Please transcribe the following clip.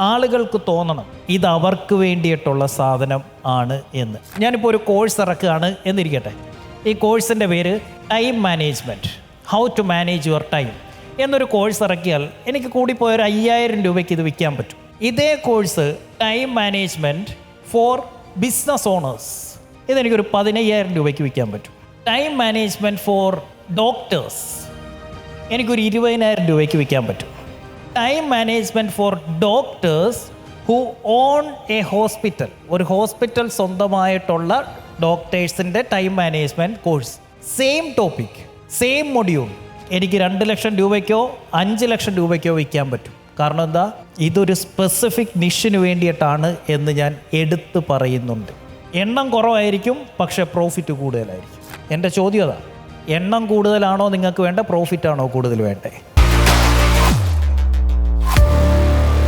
ആളുകൾക്ക് തോന്നണം ഇത് അവർക്ക് വേണ്ടിയിട്ടുള്ള സാധനം ആണ് എന്ന്. ഞാനിപ്പോൾ ഒരു കോഴ്സ് ഇറക്കുകയാണ് എന്നിരിക്കട്ടെ. ഈ കോഴ്സിന്റെ പേര് time management how to manage your time എന്നൊരു കോഴ്സ് ഇറക്കിയാൽ എനിക്ക് കൂടിപ്പോയ ഒരു അയ്യായിരം രൂപയ്ക്ക് ഇത് വിൽക്കാൻ പറ്റും. ഇതേ course time management for business owners ഇതെനിക്കൊരു പതിനയ്യായിരം രൂപയ്ക്ക് വിൽക്കാൻ പറ്റും. ടൈം മാനേജ്മെന്റ് ഫോർ ഡോക്ടേഴ്സ് എനിക്കൊരു ഇരുപതിനായിരം രൂപയ്ക്ക് വിൽക്കാൻ പറ്റും. Time management for doctors who own a hospital ഒരു ഹോസ്പിറ്റൽ സ്വന്തമായിട്ടുള്ള ഡോക്ടേഴ്സിന്റെ time management course same topic same module എനിക്ക് രണ്ട് ലക്ഷം രൂപയ്ക്കോ അഞ്ച് ലക്ഷം രൂപയ്ക്കോ വിൽക്കാൻ പറ്റും. കാരണം എന്താ? ഇതൊരു സ്പെസിഫിക് നിഷിന് വേണ്ടിയിട്ടാണ് എന്ന് ഞാൻ എടുത്തു പറയുന്നുണ്ട്. എണ്ണം കുറവായിരിക്കും പക്ഷേ പ്രോഫിറ്റ് കൂടുതലായിരിക്കും. എന്റെ ചോദ്യം അതാ. എണ്ണം കൂടുതലാണോ നിങ്ങൾക്ക് വേണ്ട പ്രോഫിറ്റ് ആണോ കൂടുതൽ വേണ്ടേ?